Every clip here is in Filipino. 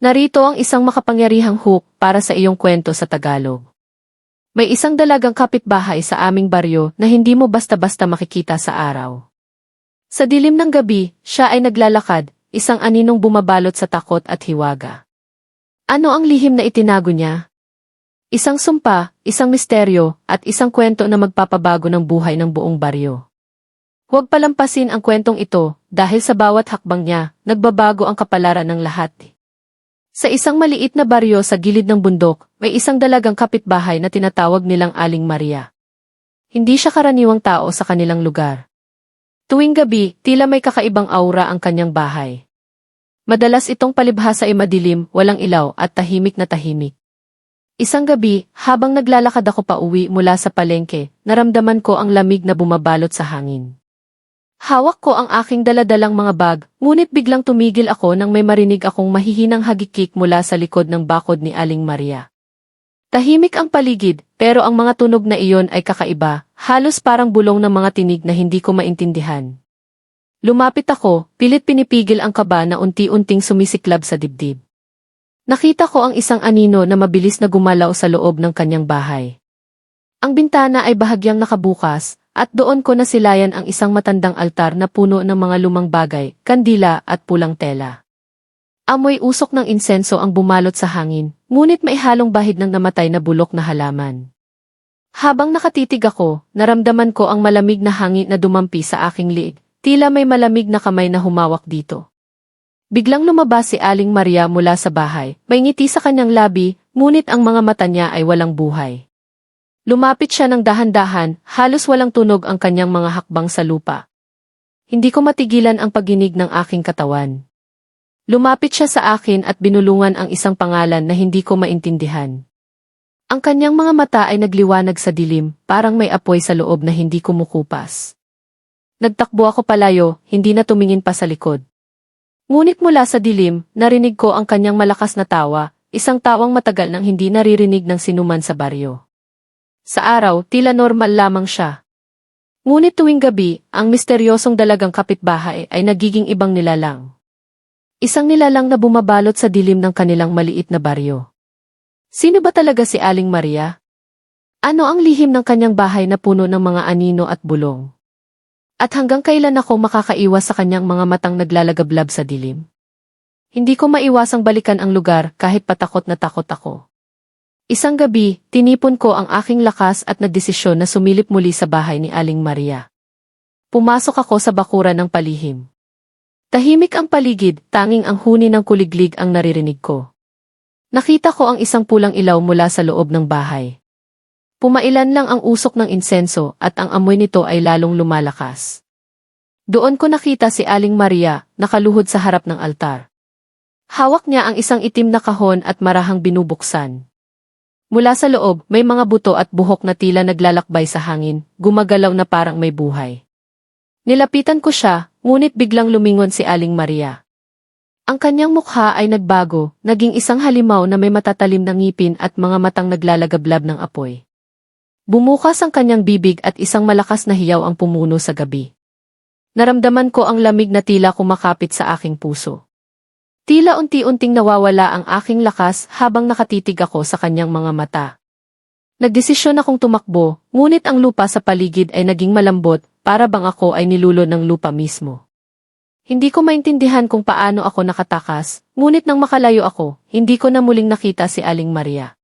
Narito ang isang makapangyarihang hook para sa iyong kwento sa Tagalog. May isang dalagang kapitbahay sa aming baryo na hindi mo basta-basta makikita sa araw. Sa dilim ng gabi, siya ay naglalakad, isang aninong bumabalot sa takot at hiwaga. Ano ang lihim na itinago niya? Isang sumpa, isang misteryo, at isang kwento na magpapabago ng buhay ng buong baryo. Huwag palampasin ang kwentong ito dahil sa bawat hakbang niya, nagbabago ang kapalaran ng lahat. Sa isang maliit na baryo sa gilid ng bundok, may isang dalagang kapitbahay na tinatawag nilang Aling Maria. Hindi siya karaniwang tao sa kanilang lugar. Tuwing gabi, tila may kakaibang aura ang kanyang bahay. Madalas itong palibhasa ay madilim, walang ilaw at tahimik na tahimik. Isang gabi, habang naglalakad ako pa uwi mula sa palengke, naramdaman ko ang lamig na bumabalot sa hangin. Hawak ko ang aking daladalang mga bag, ngunit biglang tumigil ako nang may marinig akong mahihinang hagikik mula sa likod ng bakod ni Aling Maria. Tahimik ang paligid, pero ang mga tunog na iyon ay kakaiba, halos parang bulong ng mga tinig na hindi ko maintindihan. Lumapit ako, pilit pinipigil ang kaba na unti-unting sumisiklab sa dibdib. Nakita ko ang isang anino na mabilis na gumalaw sa loob ng kanyang bahay. Ang bintana ay bahagyang nakabukas, at doon ko nasilayan ang isang matandang altar na puno ng mga lumang bagay, kandila at pulang tela. Amoy usok ng insenso ang bumalot sa hangin, ngunit may halong bahid ng namatay na bulok na halaman. Habang nakatitig ako, naramdaman ko ang malamig na hangin na dumampi sa aking liig, tila may malamig na kamay na humawak dito. Biglang lumabas si Aling Maria mula sa bahay, may ngiti sa kanyang labi, ngunit ang mga mata niya ay walang buhay. Lumapit siya ng dahan-dahan, halos walang tunog ang kanyang mga hakbang sa lupa. Hindi ko matigilan ang paginig ng aking katawan. Lumapit siya sa akin at binulungan ang isang pangalan na hindi ko maintindihan. Ang kanyang mga mata ay nagliwanag sa dilim, parang may apoy sa loob na hindi kumukupas. Nagtakbo ako palayo, hindi na tumingin pa sa likod. Ngunit mula sa dilim, narinig ko ang kanyang malakas na tawa, isang tawang matagal nang hindi naririnig ng sinuman sa baryo. Sa araw, tila normal lamang siya. Ngunit tuwing gabi, ang misteryosong dalagang kapitbahay ay nagiging ibang nilalang. Isang nilalang na bumabalot sa dilim ng kanilang maliit na baryo. Sino ba talaga si Aling Maria? Ano ang lihim ng kanyang bahay na puno ng mga anino at bulong? At hanggang kailan ako makakaiwas sa kanyang mga matang naglalagablab sa dilim? Hindi ko maiwasang balikan ang lugar kahit patakot na takot ako. Isang gabi, tinipon ko ang aking lakas at nagdesisyon na sumilip muli sa bahay ni Aling Maria. Pumasok ako sa bakuran ng palihim. Tahimik ang paligid, tanging ang huni ng kuliglig ang naririnig ko. Nakita ko ang isang pulang ilaw mula sa loob ng bahay. Pumailan lang ang usok ng insenso at ang amoy nito ay lalong lumalakas. Doon ko nakita si Aling Maria, nakaluhod sa harap ng altar. Hawak niya ang isang itim na kahon at marahang binubuksan. Mula sa loob, may mga buto at buhok na tila naglalakbay sa hangin, gumagalaw na parang may buhay. Nilapitan ko siya, ngunit biglang lumingon si Aling Maria. Ang kanyang mukha ay nagbago, naging isang halimaw na may matatalim na ngipin at mga matang naglalagablab ng apoy. Bumukas ang kanyang bibig at isang malakas na hiyaw ang pumuno sa gabi. Naramdaman ko ang lamig na tila kumakapit sa aking puso. Tila unti-unting nawawala ang aking lakas habang nakatitig ako sa kanyang mga mata. Nagdesisyon akong tumakbo, ngunit ang lupa sa paligid ay naging malambot, para bang ako ay nilulo ng lupa mismo. Hindi ko maintindihan kung paano ako nakatakas, ngunit nang makalayo ako, hindi ko na muling nakita si Aling Maria.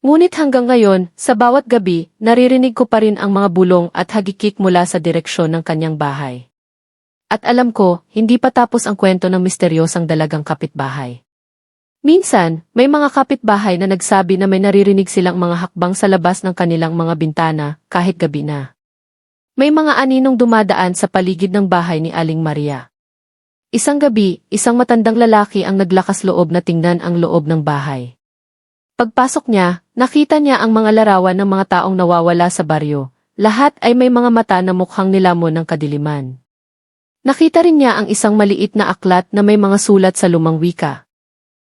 Ngunit hanggang ngayon, sa bawat gabi, naririnig ko pa rin ang mga bulong at hagikik mula sa direksyon ng kanyang bahay. At alam ko, hindi pa tapos ang kwento ng misteryosang dalagang kapitbahay. Minsan, may mga kapitbahay na nagsabi na may naririnig silang mga hakbang sa labas ng kanilang mga bintana, kahit gabi na. May mga aninong dumadaan sa paligid ng bahay ni Aling Maria. Isang gabi, isang matandang lalaki ang naglakas loob na tingnan ang loob ng bahay. Pagpasok niya, nakita niya ang mga larawan ng mga taong nawawala sa baryo. Lahat ay may mga mata na mukhang nilamon ng kadiliman. Nakita rin niya ang isang maliit na aklat na may mga sulat sa lumang wika.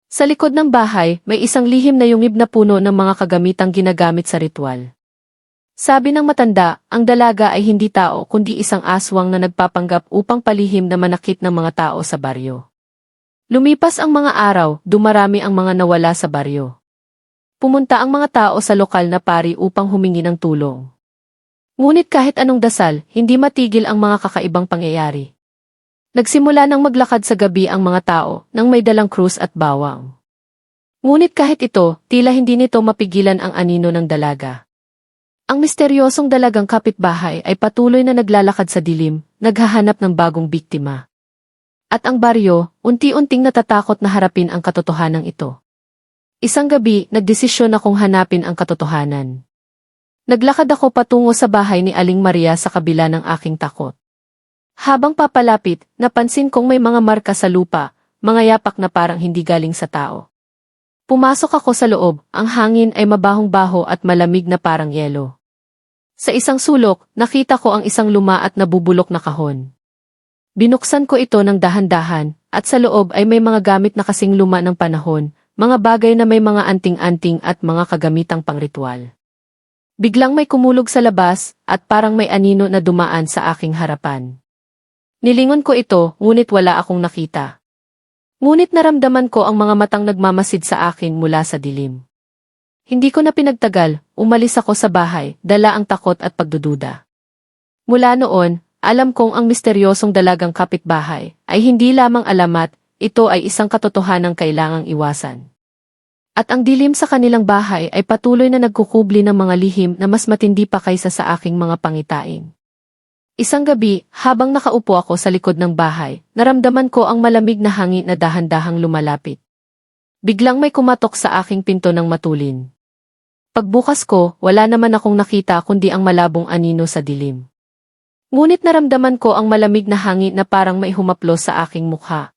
Sa likod ng bahay, may isang lihim na yungib na puno ng mga kagamitang ginagamit sa ritual. Sabi ng matanda, ang dalaga ay hindi tao kundi isang aswang na nagpapanggap upang palihim na manakit ng mga tao sa baryo. Lumipas ang mga araw, dumarami ang mga nawala sa baryo. Pumunta ang mga tao sa lokal na pari upang humingi ng tulong. Ngunit kahit anong dasal, hindi matigil ang mga kakaibang pangyayari. Nagsimula nang maglakad sa gabi ang mga tao nang may dalang krus at bawang. Ngunit kahit ito, tila hindi nito mapigilan ang anino ng dalaga. Ang misteryosong dalagang kapitbahay ay patuloy na naglalakad sa dilim, naghahanap ng bagong biktima. At ang baryo, unti-unting natatakot na harapin ang katotohanan ito. Isang gabi, nagdesisyon akong hanapin ang katotohanan. Naglakad ako patungo sa bahay ni Aling Maria sa kabila ng aking takot. Habang papalapit, napansin kong may mga marka sa lupa, mga yapak na parang hindi galing sa tao. Pumasok ako sa loob, ang hangin ay mabahong-baho at malamig na parang yelo. Sa isang sulok, nakita ko ang isang luma at nabubulok na kahon. Binuksan ko ito ng dahan-dahan, at sa loob ay may mga gamit na kasing luma ng panahon, mga bagay na may mga anting-anting at mga kagamitang pangritual. Biglang may kumulog sa labas, at parang may anino na dumaan sa aking harapan. Nilingon ko ito, ngunit wala akong nakita. Ngunit naramdaman ko ang mga matang nagmamasid sa akin mula sa dilim. Hindi ko na pinagtagal, umalis ako sa bahay, dala ang takot at pagdududa. Mula noon, alam kong ang misteryosong dalagang kapitbahay ay hindi lamang alamat, ito ay isang katotohanang kailangang iwasan. At ang dilim sa kanilang bahay ay patuloy na nagkukubli ng mga lihim na mas matindi pa kaysa sa aking mga pangitain. Isang gabi, habang nakaupo ako sa likod ng bahay, naramdaman ko ang malamig na hangin na dahan-dahang lumalapit. Biglang may kumatok sa aking pinto ng matulin. Pagbukas ko, wala naman akong nakita kundi ang malabong anino sa dilim. Ngunit naramdaman ko ang malamig na hangin na parang may humaplos sa aking mukha.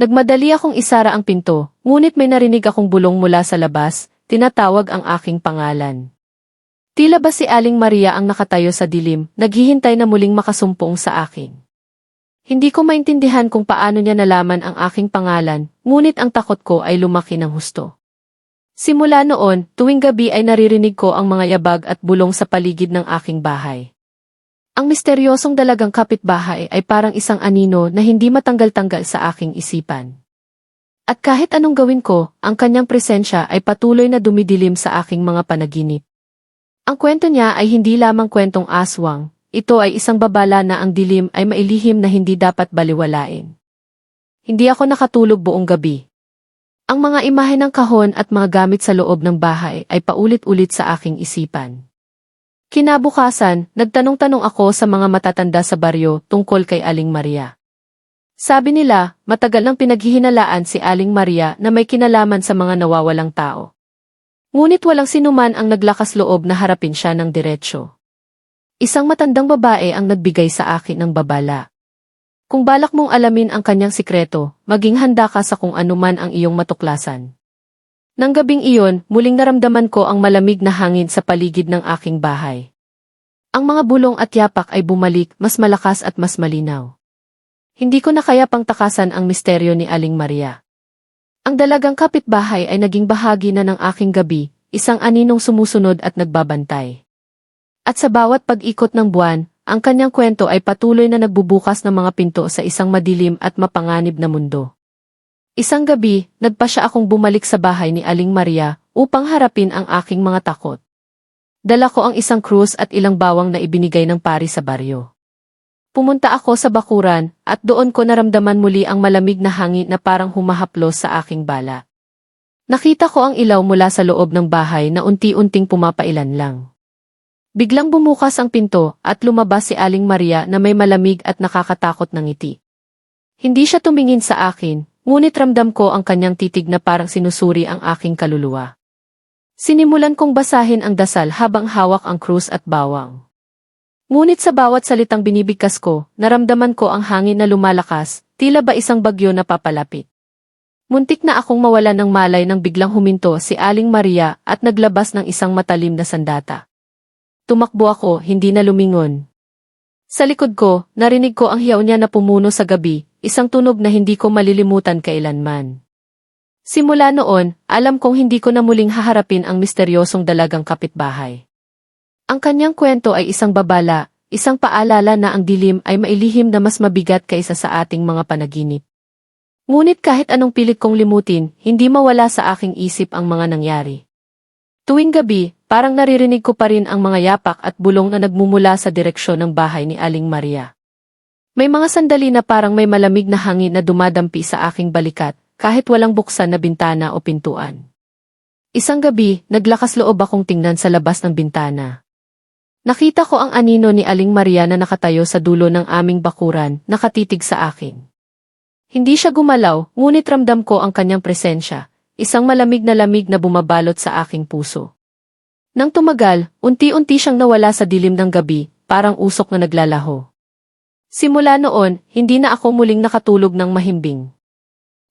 Nagmadali akong isara ang pinto, ngunit may narinig akong bulong mula sa labas, tinatawag ang aking pangalan. Tila ba si Aling Maria ang nakatayo sa dilim, naghihintay na muling makasumpong sa akin. Hindi ko maintindihan kung paano niya nalaman ang aking pangalan, ngunit ang takot ko ay lumaki ng husto. Simula noon, tuwing gabi ay naririnig ko ang mga yabag at bulong sa paligid ng aking bahay. Ang misteryosong dalagang kapitbahay ay parang isang anino na hindi matanggal-tanggal sa aking isipan. At kahit anong gawin ko, ang kanyang presensya ay patuloy na dumidilim sa aking mga panaginip. Ang kwento niya ay hindi lamang kwentong aswang, ito ay isang babala na ang dilim ay mailihim na hindi dapat baliwalain. Hindi ako nakatulog buong gabi. Ang mga imahe ng kahon at mga gamit sa loob ng bahay ay paulit-ulit sa aking isipan. Kinabukasan, nagtanong-tanong ako sa mga matatanda sa baryo tungkol kay Aling Maria. Sabi nila, matagal nang pinaghihinalaan si Aling Maria na may kinalaman sa mga nawawalang tao. Ngunit walang sinuman ang naglakas loob na harapin siya ng diretsyo. Isang matandang babae ang nagbigay sa akin ng babala. Kung balak mong alamin ang kanyang sikreto, maging handa ka sa kung anuman ang iyong matuklasan. Nang gabing iyon, muling naramdaman ko ang malamig na hangin sa paligid ng aking bahay. Ang mga bulong at yapak ay bumalik, mas malakas at mas malinaw. Hindi ko na kaya pang takasan ang misteryo ni Aling Maria. Ang dalagang kapitbahay ay naging bahagi na ng aking gabi, isang aninong sumusunod at nagbabantay. At sa bawat pag-ikot ng buwan, ang kanyang kwento ay patuloy na nagbubukas ng mga pinto sa isang madilim at mapanganib na mundo. Isang gabi, nagpa siya akong bumalik sa bahay ni Aling Maria upang harapin ang aking mga takot. Dala ko ang isang krus at ilang bawang na ibinigay ng pari sa baryo. Pumunta ako sa bakuran at doon ko naramdaman muli ang malamig na hangin na parang humahaplos sa aking bala. Nakita ko ang ilaw mula sa loob ng bahay na unti-unting pumapailan lang. Biglang bumukas ang pinto at lumabas si Aling Maria na may malamig at nakakatakot na ngiti. Hindi siya tumingin sa akin, Ngunit ramdam ko ang kanyang titig na parang sinusuri ang aking kaluluwa. Sinimulan kong basahin ang dasal habang hawak ang krus at bawang. Ngunit sa bawat salitang binibigkas ko, naramdaman ko ang hangin na lumalakas, tila ba isang bagyo na papalapit. Muntik na akong mawala ng malay nang biglang huminto si Aling Maria at naglabas ng isang matalim na sandata. Tumakbo ako, hindi na lumingon. Sa likod ko, narinig ko ang hiyaw niya na pumuno sa gabi, isang tunog na hindi ko malilimutan kailanman. Simula noon, alam kong hindi ko na muling haharapin ang misteryosong dalagang kapitbahay. Ang kanyang kwento ay isang babala, isang paalala na ang dilim ay mailihim na mas mabigat kaysa sa ating mga panaginip. Ngunit kahit anong pilit kong limutin, hindi mawala sa aking isip ang mga nangyari. Tuwing gabi, parang naririnig ko pa rin ang mga yapak at bulong na nagmumula sa direksyon ng bahay ni Aling Maria. May mga sandali na parang may malamig na hangin na dumadampi sa aking balikat, kahit walang buksan na bintana o pintuan. Isang gabi, naglakas loob akong tingnan sa labas ng bintana. Nakita ko ang anino ni Aling Maria na nakatayo sa dulo ng aming bakuran, nakatitig sa akin. Hindi siya gumalaw, ngunit ramdam ko ang kanyang presensya, isang malamig na lamig na bumabalot sa aking puso. Nang tumagal, unti-unti siyang nawala sa dilim ng gabi, parang usok na naglalaho. Simula noon, hindi na ako muling nakatulog ng mahimbing.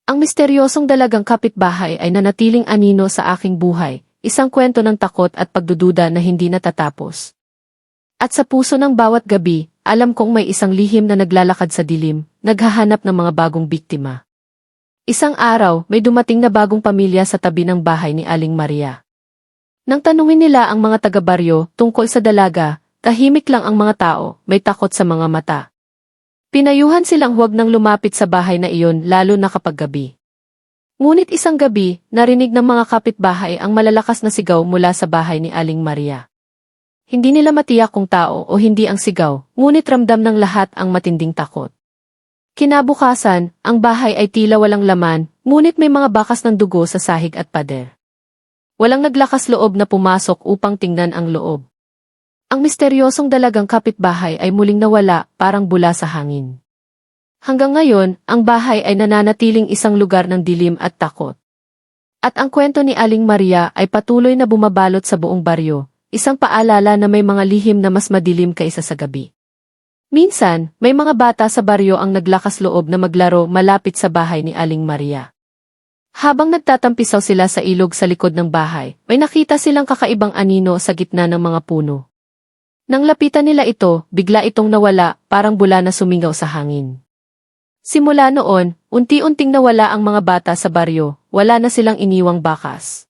Ang misteryosong dalagang kapitbahay ay nanatiling anino sa aking buhay, isang kwento ng takot at pagdududa na hindi natatapos. At sa puso ng bawat gabi, alam kong may isang lihim na naglalakad sa dilim, naghahanap ng mga bagong biktima. Isang araw, may dumating na bagong pamilya sa tabi ng bahay ni Aling Maria. Nang tanungin nila ang mga taga-baryo tungkol sa dalaga, tahimik lang ang mga tao, may takot sa mga mata. Pinayuhan silang huwag nang lumapit sa bahay na iyon lalo na kapag gabi. Ngunit isang gabi, narinig ng mga kapitbahay ang malalakas na sigaw mula sa bahay ni Aling Maria. Hindi nila matiyak kung tao o hindi ang sigaw, ngunit ramdam ng lahat ang matinding takot. Kinabukasan, ang bahay ay tila walang laman, ngunit may mga bakas ng dugo sa sahig at pader. Walang naglakas loob na pumasok upang tingnan ang loob. Ang misteryosong dalagang kapitbahay ay muling nawala, parang bula sa hangin. Hanggang ngayon, ang bahay ay nananatiling isang lugar ng dilim at takot. At ang kwento ni Aling Maria ay patuloy na bumabalot sa buong baryo, isang paalala na may mga lihim na mas madilim kaysa sa gabi. Minsan, may mga bata sa baryo ang naglakas loob na maglaro malapit sa bahay ni Aling Maria. Habang nagtatampisaw sila sa ilog sa likod ng bahay, may nakita silang kakaibang anino sa gitna ng mga puno. Nang lapitan nila ito, bigla itong nawala, parang bula na sumingaw sa hangin. Simula noon, unti-unting nawala ang mga bata sa baryo, wala na silang iniwang bakas.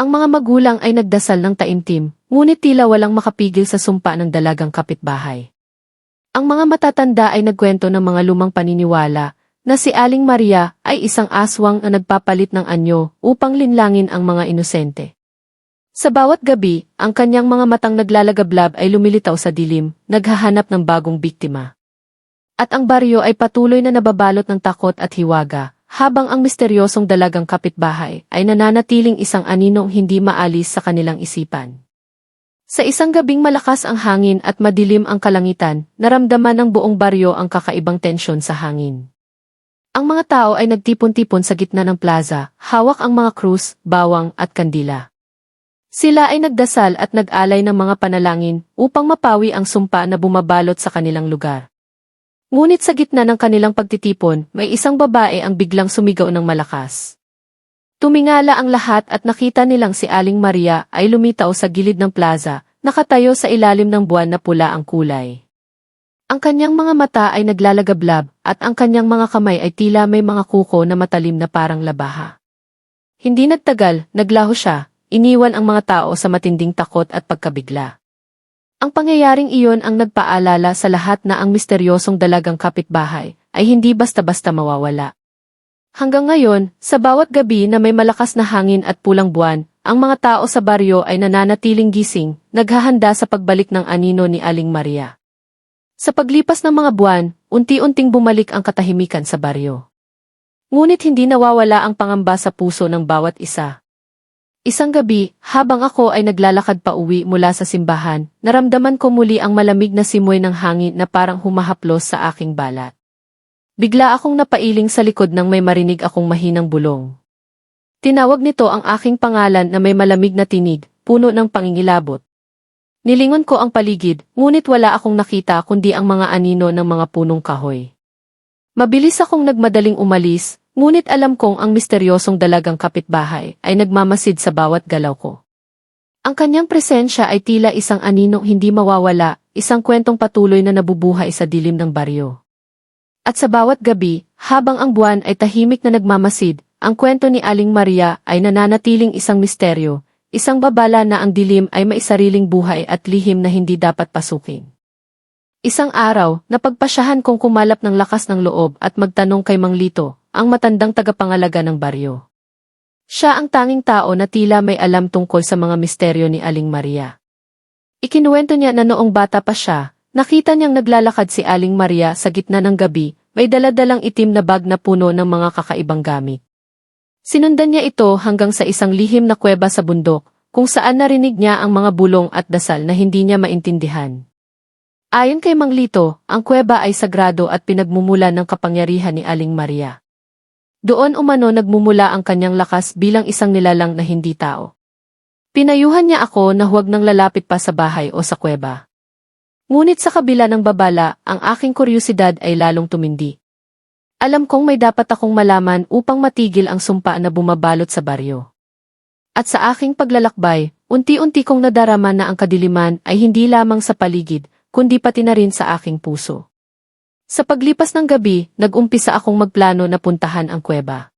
Ang mga magulang ay nagdasal ng taimtim, ngunit tila walang makapigil sa sumpa ng dalagang kapitbahay. Ang mga matatanda ay nagkwento ng mga lumang paniniwala na si Aling Maria ay isang aswang na nagpapalit ng anyo upang linlangin ang mga inosente. Sa bawat gabi, ang kanyang mga matang naglalagablab ay lumilitaw sa dilim, naghahanap ng bagong biktima. At ang baryo ay patuloy na nababalot ng takot at hiwaga, habang ang misteryosong dalagang kapitbahay ay nananatiling isang aninong hindi maalis sa kanilang isipan. Sa isang gabing malakas ang hangin at madilim ang kalangitan, naramdaman ng buong baryo ang kakaibang tensyon sa hangin. Ang mga tao ay nagtipon-tipon sa gitna ng plaza, hawak ang mga krus, bawang at kandila. Sila ay nagdasal at nag-alay ng mga panalangin upang mapawi ang sumpa na bumabalot sa kanilang lugar. Ngunit sa gitna ng kanilang pagtitipon, may isang babae ang biglang sumigaw ng malakas. Tumingala ang lahat at nakita nilang si Aling Maria ay lumitaw sa gilid ng plaza, nakatayo sa ilalim ng buwan na pula ang kulay. Ang kanyang mga mata ay naglalagablab at ang kanyang mga kamay ay tila may mga kuko na matalim na parang labaha. Hindi nagtagal, naglaho siya, iniwan ang mga tao sa matinding takot at pagkabigla. Ang pangyayaring iyon ang nagpaalala sa lahat na ang misteryosong dalagang kapitbahay ay hindi basta-basta mawawala. Hanggang ngayon, sa bawat gabi na may malakas na hangin at pulang buwan, ang mga tao sa baryo ay nananatiling gising, naghahanda sa pagbalik ng anino ni Aling Maria. Sa paglipas ng mga buwan, unti-unting bumalik ang katahimikan sa baryo. Ngunit hindi nawawala ang pangamba sa puso ng bawat isa. Isang gabi, habang ako ay naglalakad pa uwi mula sa simbahan, naramdaman ko muli ang malamig na simoy ng hangin na parang humahaplos sa aking balat. Bigla akong napailing sa likod nang may marinig akong mahinang bulong. Tinawag nito ang aking pangalan na may malamig na tinig, puno ng pangingilabot. Nilingon ko ang paligid, ngunit wala akong nakita kundi ang mga anino ng mga punong kahoy. Mabilis akong nagmadaling umalis, ngunit alam kong ang misteryosong dalagang kapitbahay ay nagmamasid sa bawat galaw ko. Ang kanyang presensya ay tila isang aninong hindi mawawala, isang kwentong patuloy na nabubuhay sa dilim ng baryo. At sa bawat gabi, habang ang buwan ay tahimik na nagmamasid, ang kwento ni Aling Maria ay nananatiling isang misteryo, isang babala na ang dilim ay maisariling buhay at lihim na hindi dapat pasukin. Isang araw, napagpasyahan kong kumalap ng lakas ng loob at magtanong kay Mang Lito, ang matandang tagapangalaga ng baryo. Siya ang tanging tao na tila may alam tungkol sa mga misteryo ni Aling Maria. Ikinuwento niya na noong bata pa siya, nakita niyang naglalakad si Aling Maria sa gitna ng gabi, may daladalang itim na bag na puno ng mga kakaibang gamit. Sinundan niya ito hanggang sa isang lihim na kuweba sa bundok, kung saan narinig niya ang mga bulong at dasal na hindi niya maintindihan. Ayon kay Mang Lito, ang kuweba ay sagrado at pinagmumula ng kapangyarihan ni Aling Maria. Doon umano nagmumula ang kanyang lakas bilang isang nilalang na hindi tao. Pinayuhan niya ako na huwag nang lalapit pa sa bahay o sa kuweba. Ngunit sa kabila ng babala, ang aking kuryosidad ay lalong tumindi. Alam kong may dapat akong malaman upang matigil ang sumpa na bumabalot sa baryo. At sa aking paglalakbay, unti-unti kong nadarama na ang kadiliman ay hindi lamang sa paligid, kundi pati na rin sa aking puso. Sa paglipas ng gabi, nag-umpisa akong magplano na puntahan ang kuweba.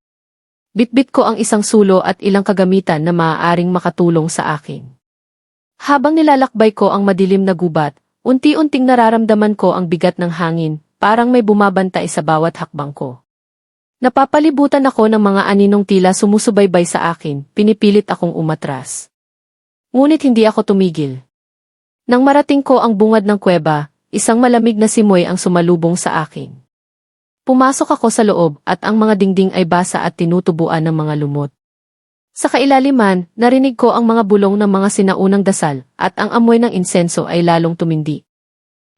Bitbit ko ang isang sulo at ilang kagamitan na maaaring makatulong sa akin. Habang nilalakbay ko ang madilim na gubat, unti-unting nararamdaman ko ang bigat ng hangin, parang may bumabantay sa bawat hakbang ko. Napapalibutan ako ng mga aninong tila sumusubaybay sa akin, pinipilit akong umatras. Ngunit hindi ako tumigil. Nang marating ko ang bungad ng kuweba, isang malamig na simoy ang sumalubong sa akin. Pumasok ako sa loob at ang mga dingding ay basa at tinutubuan ng mga lumot. Sa kailaliman, narinig ko ang mga bulong ng mga sinaunang dasal at ang amoy ng insenso ay lalong tumindi.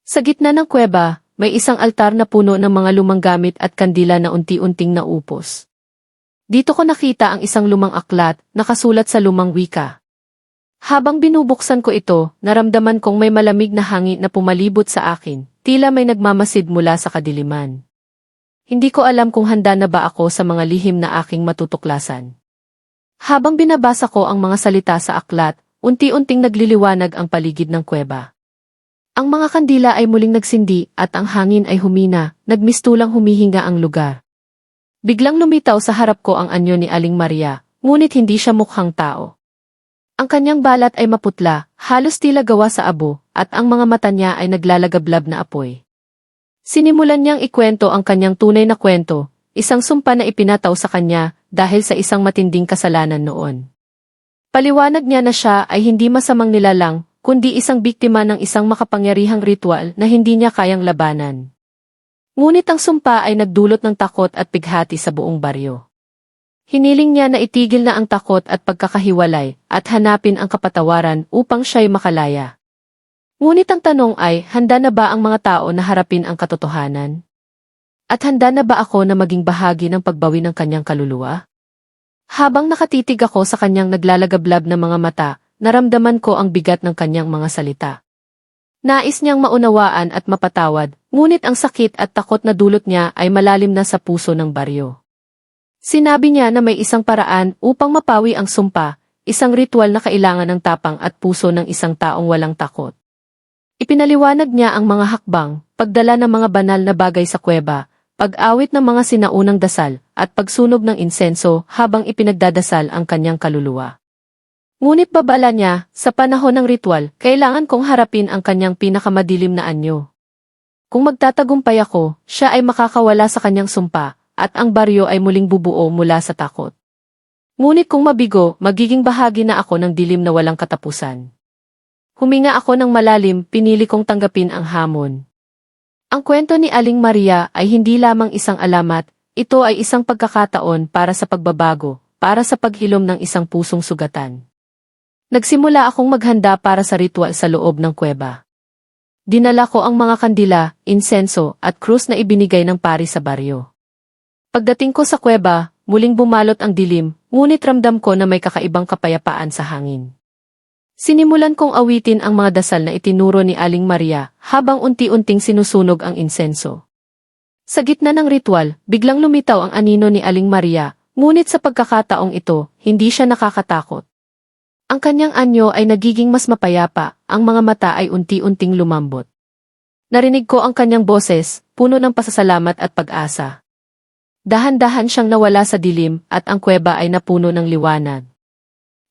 Sa gitna ng kuweba, may isang altar na puno ng mga lumang gamit at kandila na unti-unting naupos. Dito ko nakita ang isang lumang aklat, nakasulat sa lumang wika. Habang binubuksan ko ito, naramdaman kong may malamig na hangin na pumalibot sa akin, tila may nagmamasid mula sa kadiliman. Hindi ko alam kung handa na ba ako sa mga lihim na aking matutuklasan. Habang binabasa ko ang mga salita sa aklat, unti-unting nagliliwanag ang paligid ng kuweba. Ang mga kandila ay muling nagsindi at ang hangin ay humina, nagmistulang humihinga ang lugar. Biglang lumitaw sa harap ko ang anyo ni Aling Maria, ngunit hindi siya mukhang tao. Ang kanyang balat ay maputla, halos tila gawa sa abo, at ang mga mata niya ay naglalagablab na apoy. Sinimulan niyang ikwento ang kanyang tunay na kwento, isang sumpa na ipinataw sa kanya dahil sa isang matinding kasalanan noon. Paliwanag niya na siya ay hindi masamang nilalang, kundi isang biktima ng isang makapangyarihang ritual na hindi niya kayang labanan. Ngunit ang sumpa ay nagdulot ng takot at pighati sa buong baryo. Hiniling niya na itigil na ang takot at pagkakahiwalay at hanapin ang kapatawaran upang siya'y makalaya. Ngunit ang tanong ay, handa na ba ang mga tao na harapin ang katotohanan? At handa na ba ako na maging bahagi ng pagbawi ng kanyang kaluluwa? Habang nakatitig ako sa kanyang naglalagablab na mga mata, naramdaman ko ang bigat ng kanyang mga salita. Nais niyang maunawaan at mapatawad, ngunit ang sakit at takot na dulot niya ay malalim na sa puso ng baryo. Sinabi niya na may isang paraan upang mapawi ang sumpa, isang ritual na kailangan ng tapang at puso ng isang taong walang takot. Ipinaliwanag niya ang mga hakbang, pagdala ng mga banal na bagay sa kuweba, pag-awit ng mga sinaunang dasal, at pagsunog ng insenso habang ipinagdadasal ang kanyang kaluluwa. Ngunit babala niya, sa panahon ng ritual, kailangan kong harapin ang kanyang pinakamadilim na anyo. Kung magtatagumpay ako, siya ay makakawala sa kanyang sumpa, at ang baryo ay muling bubuo mula sa takot. Ngunit kung mabigo, magiging bahagi na ako ng dilim na walang katapusan. Huminga ako ng malalim, pinili kong tanggapin ang hamon. Ang kwento ni Aling Maria ay hindi lamang isang alamat, ito ay isang pagkakataon para sa pagbabago, para sa paghilom ng isang pusong sugatan. Nagsimula akong maghanda para sa ritual sa loob ng kuweba. Dinala ko ang mga kandila, insenso, at krus na ibinigay ng pari sa baryo. Pagdating ko sa kuweba, muling bumalot ang dilim, ngunit ramdam ko na may kakaibang kapayapaan sa hangin. Sinimulan kong awitin ang mga dasal na itinuro ni Aling Maria habang unti-unting sinusunog ang insenso. Sa gitna ng ritual, biglang lumitaw ang anino ni Aling Maria, ngunit sa pagkakataong ito, hindi siya nakakatakot. Ang kanyang anyo ay nagiging mas mapayapa, ang mga mata ay unti-unting lumambot. Narinig ko ang kanyang boses, puno ng pasasalamat at pag-asa. Dahan-dahan siyang nawala sa dilim at ang kuweba ay napuno ng liwanag.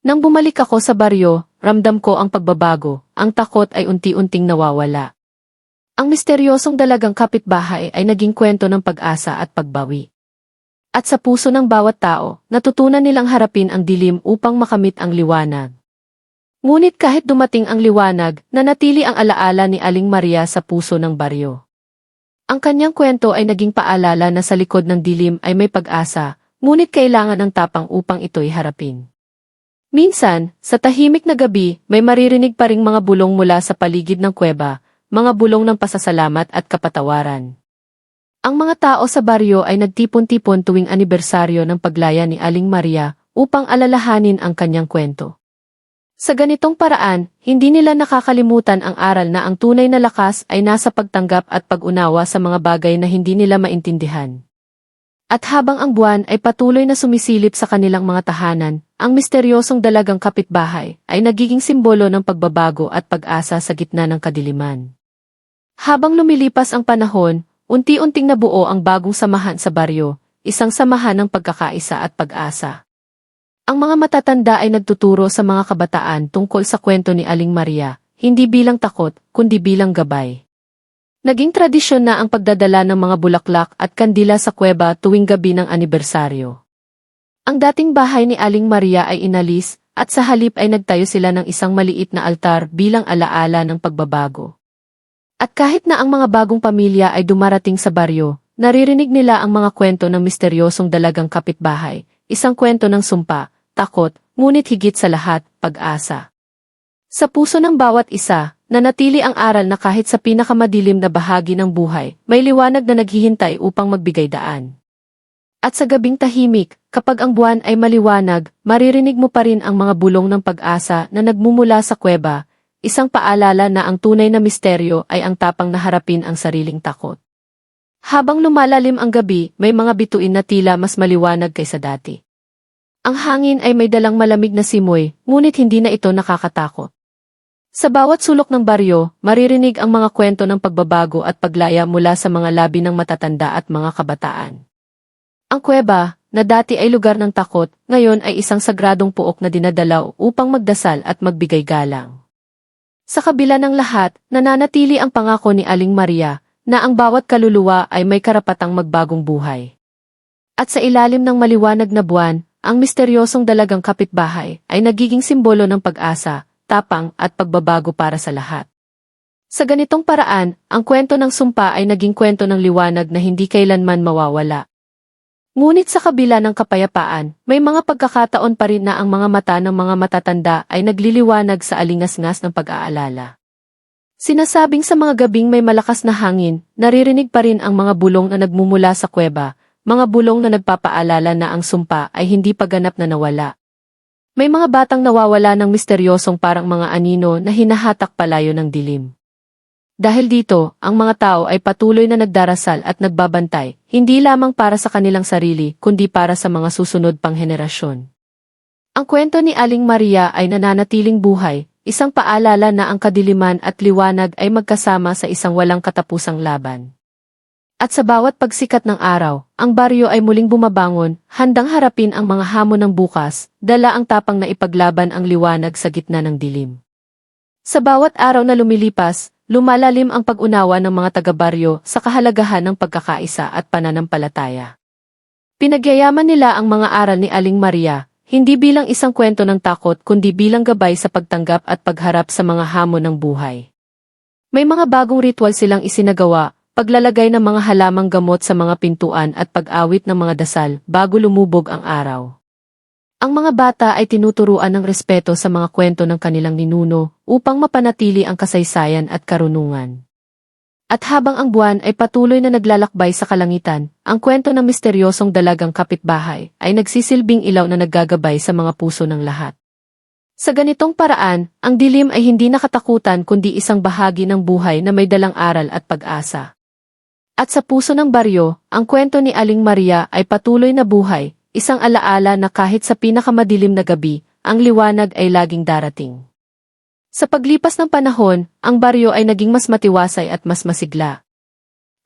Nang bumalik ako sa baryo, ramdam ko ang pagbabago, ang takot ay unti-unting nawawala. Ang misteryosong dalagang kapitbahay ay naging kwento ng pag-asa at pagbawi. At sa puso ng bawat tao, natutunan nilang harapin ang dilim upang makamit ang liwanag. Ngunit kahit dumating ang liwanag, nanatili ang alaala ni Aling Maria sa puso ng baryo. Ang kanyang kwento ay naging paalala na sa likod ng dilim ay may pag-asa, ngunit kailangan ng tapang upang ito'y harapin. Minsan, sa tahimik na gabi, may maririnig pa ring mga bulong mula sa paligid ng kuweba, mga bulong ng pasasalamat at kapatawaran. Ang mga tao sa baryo ay nagtipon-tipon tuwing anibersaryo ng paglaya ni Aling Maria upang alalahanin ang kanyang kwento. Sa ganitong paraan, hindi nila nakakalimutan ang aral na ang tunay na lakas ay nasa pagtanggap at pag-unawa sa mga bagay na hindi nila maintindihan. At habang ang buwan ay patuloy na sumisilip sa kanilang mga tahanan, ang misteryosong dalagang kapitbahay ay nagiging simbolo ng pagbabago at pag-asa sa gitna ng kadiliman. Habang lumilipas ang panahon, unti-unting nabuo ang bagong samahan sa baryo, isang samahan ng pagkakaisa at pag-asa. Ang mga matatanda ay nagtuturo sa mga kabataan tungkol sa kwento ni Aling Maria, hindi bilang takot, kundi bilang gabay. Naging tradisyon na ang pagdadala ng mga bulaklak at kandila sa kuweba tuwing gabi ng anibersaryo. Ang dating bahay ni Aling Maria ay inalis, at sa halip ay nagtayo sila ng isang maliit na altar bilang alaala ng pagbabago. At kahit na ang mga bagong pamilya ay dumarating sa baryo, naririnig nila ang mga kwento ng misteryosong dalagang kapitbahay, isang kwento ng sumpa, takot, ngunit higit sa lahat, pag-asa. Sa puso ng bawat isa, nanatili ang aral na kahit sa pinakamadilim na bahagi ng buhay, may liwanag na naghihintay upang magbigay daan. At sa gabing tahimik, kapag ang buwan ay maliwanag, maririnig mo pa rin ang mga bulong ng pag-asa na nagmumula sa kuweba, isang paalala na ang tunay na misteryo ay ang tapang na harapin ang sariling takot. Habang lumalalim ang gabi, may mga bituin na tila mas maliwanag kaysa dati. Ang hangin ay may dalang malamig na simoy, ngunit hindi na ito nakakatakot. Sa bawat sulok ng baryo, maririnig ang mga kwento ng pagbabago at paglaya mula sa mga labi ng matatanda at mga kabataan. Ang kuweba, na dati ay lugar ng takot, ngayon ay isang sagradong puok na dinadalaw upang magdasal at magbigay galang. Sa kabila ng lahat, nananatili ang pangako ni Aling Maria na ang bawat kaluluwa ay may karapatang magbagong buhay. At sa ilalim ng maliwanag na buwan, ang misteryosong dalagang kapitbahay ay nagiging simbolo ng pag-asa, tapang at pagbabago para sa lahat. Sa ganitong paraan, ang kwento ng sumpa ay naging kwento ng liwanag na hindi kailanman mawawala. Ngunit sa kabila ng kapayapaan, may mga pagkakataon pa rin na ang mga mata ng mga matatanda ay nagliliwanag sa alingas-ngas ng pag-aalala. Sinasabing sa mga gabing may malakas na hangin, naririnig pa rin ang mga bulong na nagmumula sa kuweba, mga bulong na nagpapaalala na ang sumpa ay hindi paganap na nawala. May mga batang nawawala ng misteryosong parang mga anino na hinahatak palayo ng dilim. Dahil dito, ang mga tao ay patuloy na nagdarasal at nagbabantay, hindi lamang para sa kanilang sarili, kundi para sa mga susunod pang henerasyon. Ang kwento ni Aling Maria ay nananatiling buhay, isang paalala na ang kadiliman at liwanag ay magkasama sa isang walang katapusang laban. At sa bawat pagsikat ng araw, ang baryo ay muling bumabangon, handang harapin ang mga hamon ng bukas, dala ang tapang na ipaglaban ang liwanag sa gitna ng dilim. Sa bawat araw na lumilipas, lumalalim ang pag-unawa ng mga taga-baryo sa kahalagahan ng pagkakaisa at pananampalataya. Pinagyayaman nila ang mga aral ni Aling Maria, hindi bilang isang kwento ng takot kundi bilang gabay sa pagtanggap at pagharap sa mga hamon ng buhay. May mga bagong ritual silang isinagawa, paglalagay ng mga halamang gamot sa mga pintuan at pag-awit ng mga dasal bago lumubog ang araw. Ang mga bata ay tinuturuan ng respeto sa mga kwento ng kanilang ninuno upang mapanatili ang kasaysayan at karunungan. At habang ang buwan ay patuloy na naglalakbay sa kalangitan, ang kwento ng misteryosong dalagang kapitbahay ay nagsisilbing ilaw na naggagabay sa mga puso ng lahat. Sa ganitong paraan, ang dilim ay hindi nakatakutan kundi isang bahagi ng buhay na may dalang aral at pag-asa. At sa puso ng baryo, ang kwento ni Aling Maria ay patuloy na buhay, isang alaala na kahit sa pinakamadilim na gabi, ang liwanag ay laging darating. Sa paglipas ng panahon, ang baryo ay naging mas matiwasay at mas masigla.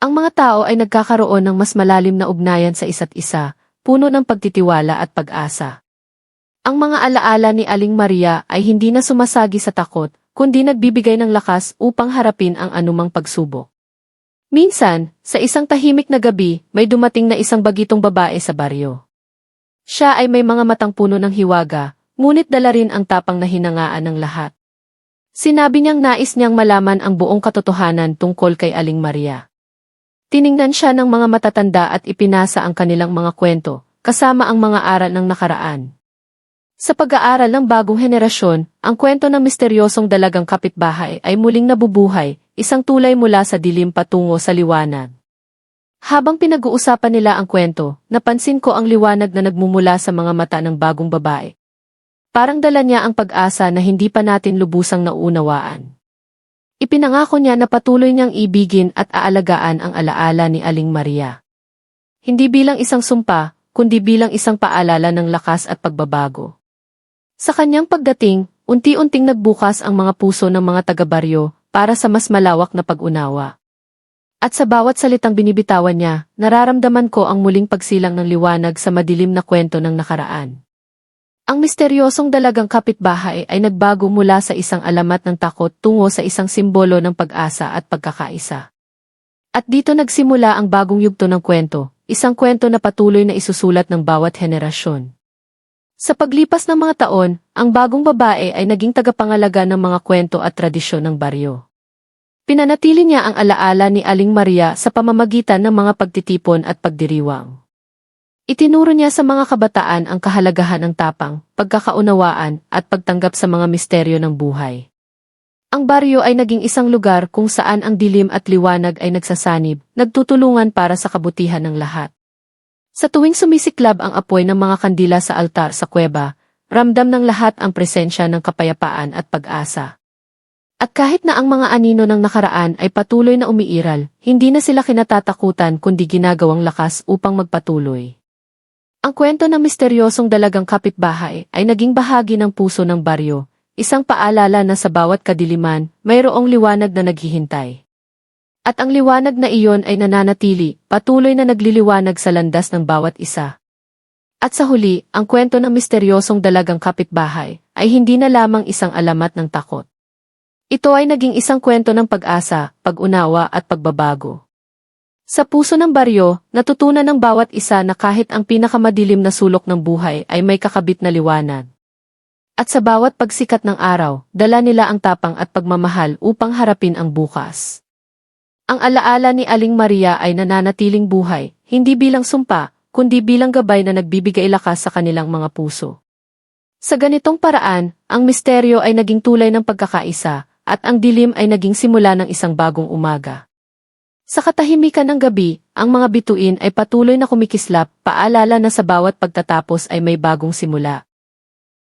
Ang mga tao ay nagkakaroon ng mas malalim na ugnayan sa isa't isa, puno ng pagtitiwala at pag-asa. Ang mga alaala ni Aling Maria ay hindi na sumasagi sa takot, kundi nagbibigay ng lakas upang harapin ang anumang pagsubok. Minsan, sa isang tahimik na gabi, may dumating na isang bagitong babae sa baryo. Siya ay may mga matang puno ng hiwaga, ngunit dala rin ang tapang na hinangaan ng lahat. Sinabi niyang nais niyang malaman ang buong katotohanan tungkol kay Aling Maria. Tiningnan siya ng mga matatanda at ipinasa ang kanilang mga kwento, kasama ang mga aral ng nakaraan. Sa pag-aaral ng bagong henerasyon, ang kwento ng misteryosong dalagang kapitbahay ay muling nabubuhay, isang tulay mula sa dilim patungo sa liwanag. Habang pinag-uusapan nila ang kwento, napansin ko ang liwanag na nagmumula sa mga mata ng bagong babae. Parang dala niya ang pag-asa na hindi pa natin lubusang naunawaan. Ipinangako niya na patuloy niyang ibigin at aalagaan ang alaala ni Aling Maria. Hindi bilang isang sumpa, kundi bilang isang paalala ng lakas at pagbabago. Sa kanyang pagdating, unti-unting nagbukas ang mga puso ng mga taga-baryo para sa mas malawak na pag-unawa. At sa bawat salitang binibitawan niya, nararamdaman ko ang muling pagsilang ng liwanag sa madilim na kwento ng nakaraan. Ang misteryosong dalagang kapitbahay ay nagbago mula sa isang alamat ng takot tungo sa isang simbolo ng pag-asa at pagkakaisa. At dito nagsimula ang bagong yugto ng kwento, isang kwento na patuloy na isusulat ng bawat henerasyon. Sa paglipas ng mga taon, ang bagong babae ay naging tagapangalaga ng mga kwento at tradisyon ng baryo. Pinanatili niya ang alaala ni Aling Maria sa pamamagitan ng mga pagtitipon at pagdiriwang. Itinuro niya sa mga kabataan ang kahalagahan ng tapang, pagkakaunawaan at pagtanggap sa mga misteryo ng buhay. Ang baryo ay naging isang lugar kung saan ang dilim at liwanag ay nagsasanib, nagtutulungan para sa kabutihan ng lahat. Sa tuwing sumisiklab ang apoy ng mga kandila sa altar sa kuweba, ramdam ng lahat ang presensya ng kapayapaan at pag-asa. At kahit na ang mga anino ng nakaraan ay patuloy na umiiral, hindi na sila kinatatakutan kundi ginagawang lakas upang magpatuloy. Ang kwento ng misteryosong dalagang kapitbahay ay naging bahagi ng puso ng baryo, isang paalala na sa bawat kadiliman, mayroong liwanag na naghihintay. At ang liwanag na iyon ay nananatili, patuloy na nagliliwanag sa landas ng bawat isa. At sa huli, ang kwento ng misteryosong dalagang kapitbahay ay hindi na lamang isang alamat ng takot. Ito ay naging isang kwento ng pag-asa, pag-unawa at pagbabago. Sa puso ng baryo, natutunan ng bawat isa na kahit ang pinakamadilim na sulok ng buhay ay may kakabit na liwanag. At sa bawat pagsikat ng araw, dala nila ang tapang at pagmamahal upang harapin ang bukas. Ang alaala ni Aling Maria ay nananatiling buhay, hindi bilang sumpa, kundi bilang gabay na nagbibigay lakas sa kanilang mga puso. Sa ganitong paraan, ang misteryo ay naging tulay ng pagkakaisa, at ang dilim ay naging simula ng isang bagong umaga. Sa katahimikan ng gabi, ang mga bituin ay patuloy na kumikislap, paalala na sa bawat pagtatapos ay may bagong simula.